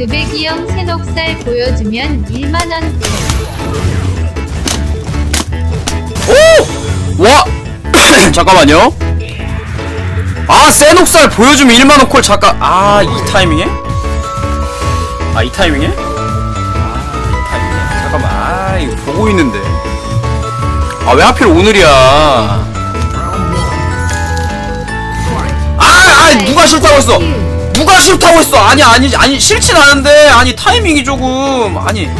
드백이 형 새녹살 보여주면 1만원 오! 와! 잠깐만요. 아, 세녹살 보여주면 1만원 콜, 잠깐. 아, 이 타이밍에? 아, 이 타이밍에? 아, 이 타이밍에. 잠깐만. 아, 이거 보고 있는데. 아, 왜 하필 오늘이야. 아, 아, 누가 싫다고 했어? 누가 싫다고 했어? 아니, 아니, 아니, 싫진 않은데. 아니, 타이밍이 조금. 아니.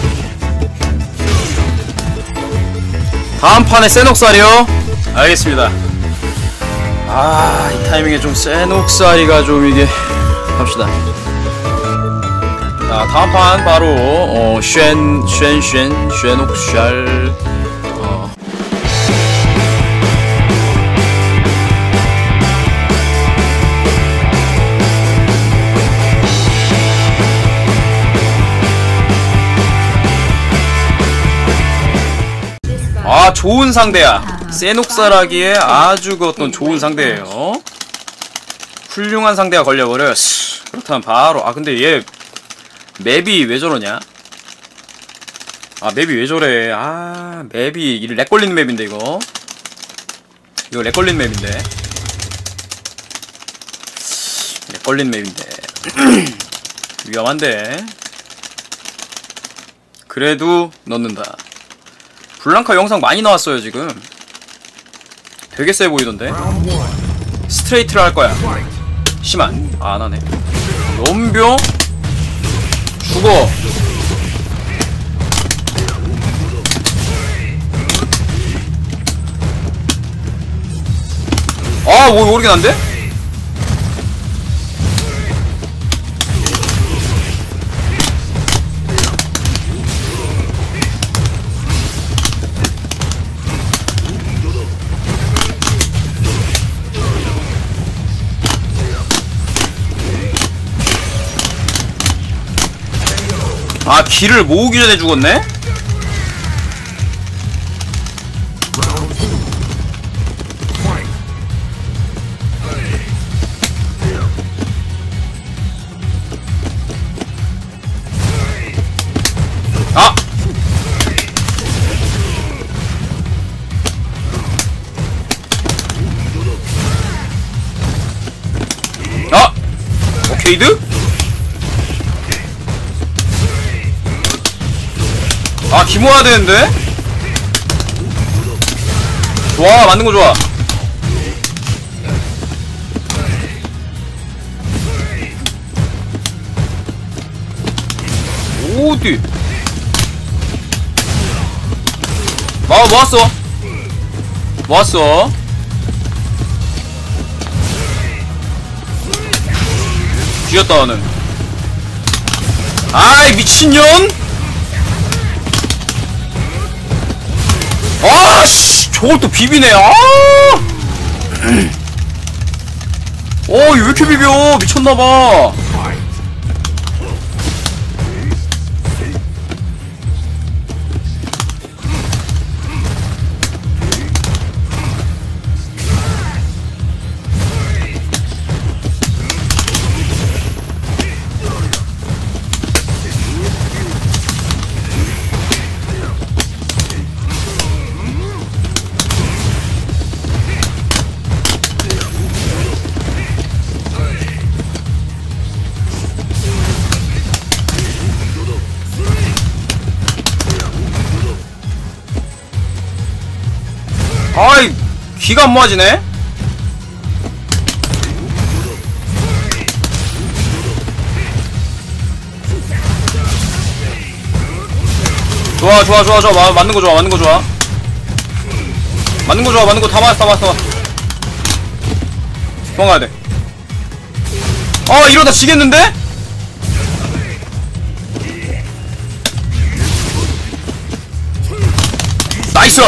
다음 판에 세녹살이요? 알겠습니다. 아, 이 타이밍에 좀 세녹살이가 좀 이게 갑시다. 자, 다음 판 바로 어, 쉔, 쉔, 쉔, 쉔옥샬. 아, 좋은 상대야. 세녹살하기에 아주 그 어떤 좋은 상대예요. 훌륭한 상대가 걸려버렸어. 그렇다면 바로 아 근데 얘 맵이 왜 저러냐? 아 맵이 왜 저래? 아 맵이 이 렉 걸리는 맵인데 이거 이거 렉 걸리는 맵인데 렉 걸리는 맵인데 위험한데 그래도 넣는다. 블랑카 영상 많이 나왔어요 지금. 되게 세 보이던데? 스트레이트를 할 거야. 심한. 아, 안 하네. 연병? 죽어. 아 뭐 모르긴 한데? 아 길을 모으기 전에 죽었네? 아! 아! 오케이드? 아 기모해야 되는데? 좋아 맞는 거 좋아. 어디 아 모았어. 모았어. 죽였다 너는. 아이 미친년 아씨 저걸 또 비비네 아 어, 이거 왜 이렇게 비벼? 미쳤나봐. 아이, 귀가 안 모아지네? 좋아, 좋아, 좋아, 좋아. 마, 맞는 거 좋아, 맞는 거 좋아. 맞는 거 좋아, 맞는 거다 맞았어, 다 맞았어. 도망가야 돼. 아, 이러다 지겠는데? 나이스!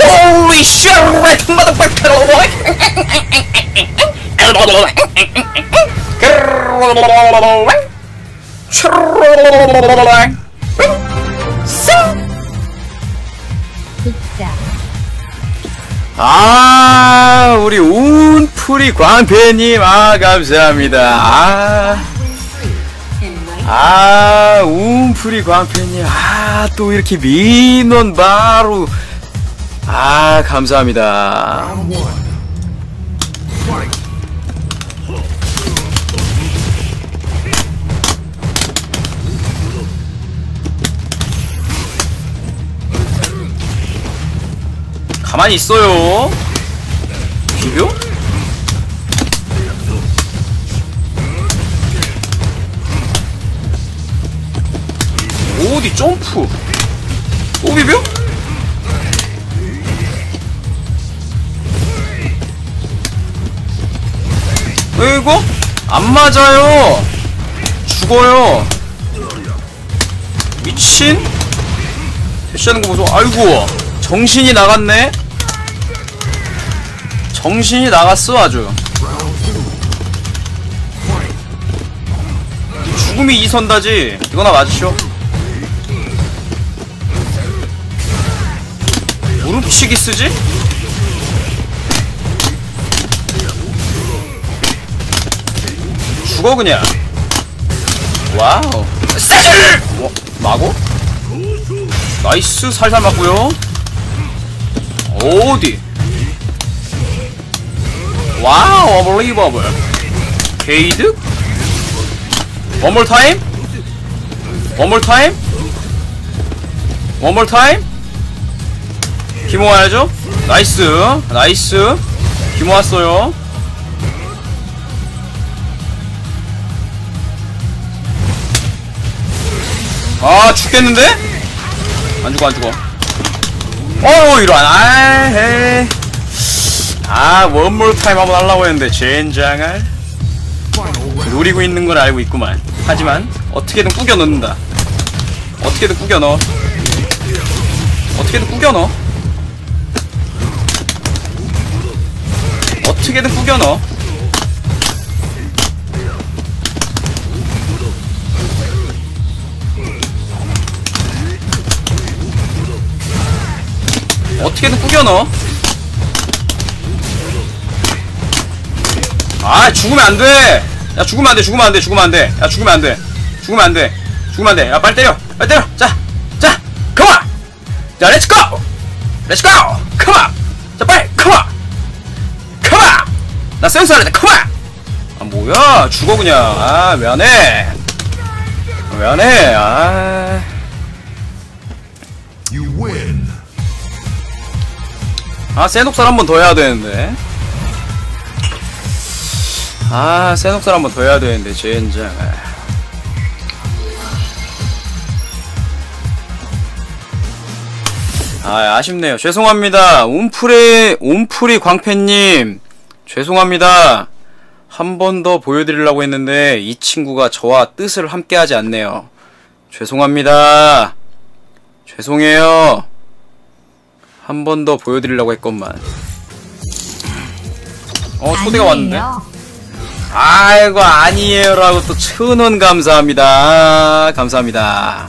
Holy shit, motherfucker! 굿자 아, 우리 운풀이 광패님, 아, 감사합니다. 아, 아, 운풀이 광패님, 아, 또 이렇게 민원 바로, 아, 감사합니다. 가만히 있어요. 비벼? 어디 점프? 또 비벼? 이거 안 맞아요. 죽어요. 미친? 대시하는 거 보소. 아이고. 정신이 나갔네? 정신이 나갔어 아주 죽음이 이선다지 이거나 맞으쇼 무릎치기 쓰지? 죽어 그냥 와우 세질! 어, 마고? 나이스 살살 맞고요 어디? 와우, 어버리버블. 게이드? 원몰 타임? 원몰 타임? 원몰 타임? 기모 와야죠? 나이스, 나이스. 기모 왔어요. 아, 죽겠는데? 안 죽어, 안 죽어. 어우 이런 아헤 아 원몰 타임 한번 하려고 했는데 젠장을 노리고 있는 걸 알고 있구만 하지만 어떻게든 꾸겨 넣는다 어떻게든 꾸겨 넣어 어떻게든 꾸겨 넣어 어떻게든 꾸겨 넣어 어떻게든 꾸겨 넣어. 아, 죽으면 안 돼! 야, 죽으면 안 돼, 죽으면 안 돼, 죽으면 안 돼. 야, 죽으면 안 돼. 죽으면 안 돼. 죽으면 안 돼. 야, 빨리 때려! 빨리 때려! 자! 자! 컴온! 자, 렛츠 고! 렛츠 고! 나 센스 하려다 컴온! 아, 뭐야? 죽어, 그냥. 아, 왜 안 해? 왜 안 해? 아. You win. 아 세녹살 한 번 더 해야 되는데 아 세녹살 한 번 더 해야 되는데 젠장 아 아쉽네요 죄송합니다 온풀의 온풀이 광팬님 죄송합니다 한 번 더 보여드리려고 했는데 이 친구가 저와 뜻을 함께하지 않네요 죄송합니다 죄송해요 한 번 더 보여드리려고 했건만. 어, 초대가 왔는데? 아이고, 아니에요라고 또 천원 감사합니다. 감사합니다.